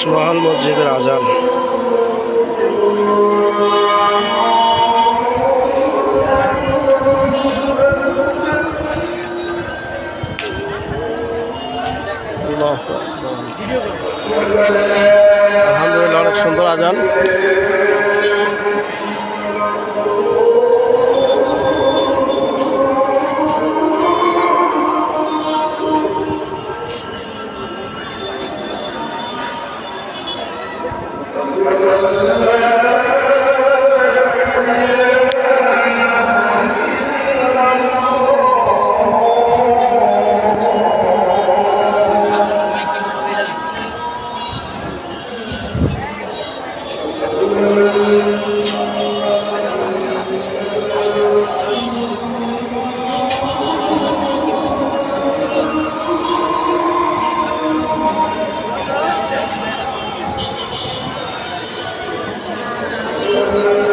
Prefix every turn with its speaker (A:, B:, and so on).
A: শীষমহল মসজিদের আজান। আলহামদুলিল্লাহ অনেক সুন্দর আজান やった! Thank you.